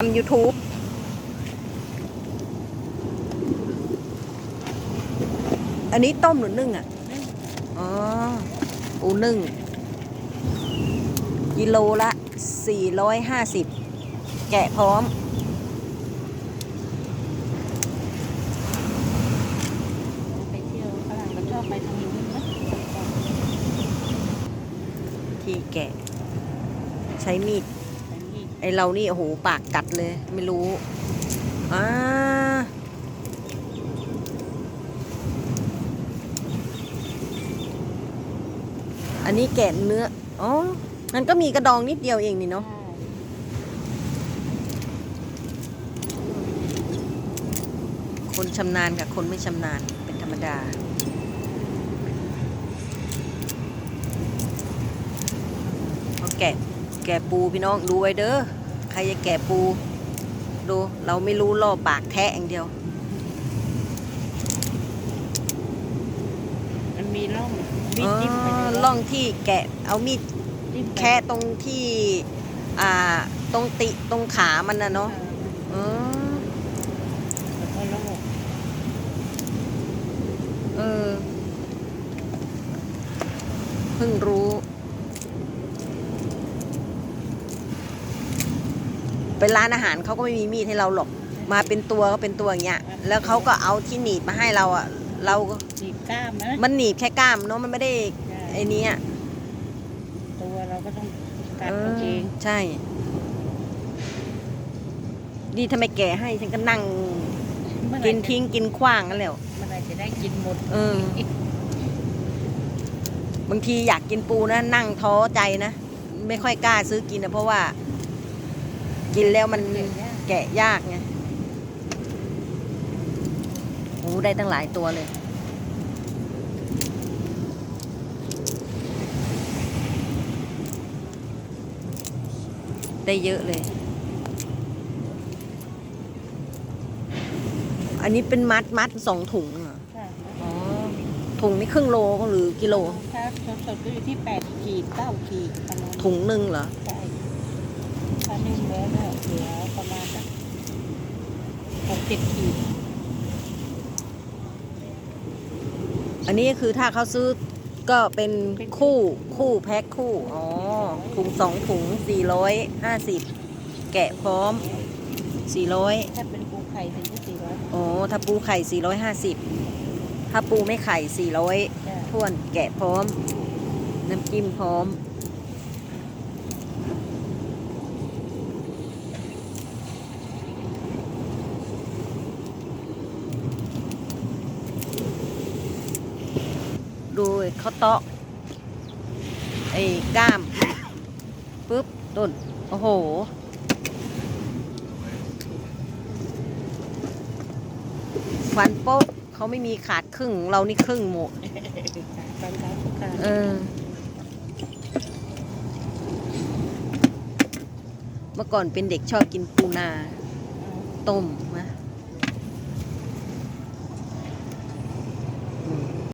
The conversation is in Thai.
ทำ YouTube อันนี้ต้มหรือนึ่งอะ อ๋อ ปูนึ่ง กิโลละ 450 แกะพร้อม ไปเที่ยวฝรั่งก็ชอบไปทางนู้นนะที่แกะ ใช้มีดแต่นี่ ไอเรานี่โอ้โหปากกัดเลย ไม่รู้อ่าอันนี้แกะเนื้อ อ๋อ มันก็มีกระดองนิดเดียวเองนี่เนาะคนชำนาญกับคนไม่ชำนาญเป็นธรรมดาเอาแกะ แกะปูพี่น้องดูไว้เด้อใครจะแกะปู ดูเราไม่รู้ล่อปากแทะอย่างเดียว มันมีร่องมีอ๋อจิ้มไปในล่องที่แกะเอามีดจิ้มไปแค่ตรงที่ อ่าตรงติตรงขามันนะเอเนาะออ๋อแล้วก็ลอกเออเพิ่งรู้ เป็นร้านอาหารเขาก็ไม่มีมีดให้เราหรอกมาเป็นตัวก็เป็นตัวอย่างเงี้ยแล้วเขาก็เอาที่หนีบมาให้เราอะเราก็จีบกล้ามนะมันหนีบแค่กล้ามเนาะมันไม่ได้ใช่ไอ้เนี้ยตัวเราก็ต้องกัดเอเอาอเองใช่ดีทำไมแกะให้ฉันก็นั่งเมื่อไหร่กินจะทิ้งกินขว้างกันแล้วเมื่อไหร่จะได้กินหมดเออบางทีอยากกินปูนะ นั่งท้อใจนะ ไม่ค่อยกล้าซื้อกินนะเพราะว่า กินแล้วมันเดี๋ยวเนี้ยแกะยากไงโอ้ได้ตั้งหลายตัวเลย ได้เยอะเลย อันนี้เป็นมัดมัดสองถุงเหรอค่ะอ๋อถุงนี่ครึ่งโลหรือกิโลถ้าสดๆก็อยู่ที่แปดขีดเก้าขีดประมาณถุงหนึ่งเหรอใช่ ถ้านึ่งแล้วเนี่ยเหลือประมาณสักหกเจ็ดขีดอันนี้คือถ้าเขาซื้อก็เป็นคู่คู่แพ็คคู่ อ๋อ ถุงสองถุงสี่ร้อยห้าสิบแกะพร้อมสี่ร้อยถ้าเป็นปูไข่ถึงจะสี่ร้อยอ๋อถ้าปูไข่สี่ร้อยห้าสิบถ้าปูไม่ไข่สี่ร้อยท้วนแกะพร้อม น้ำจิ้มพร้อม ดูเขาเตาะไอ้ก้ามปุ๊บต้นโอ้โห ฟันโป๊ะเขาไม่มีขาดครึ่ง เรานี่ครึ่งหมดตอนเช้าทุกครั้งเออ เมื่อก่อนเป็นเด็กชอบกินปูนา ต้มนะ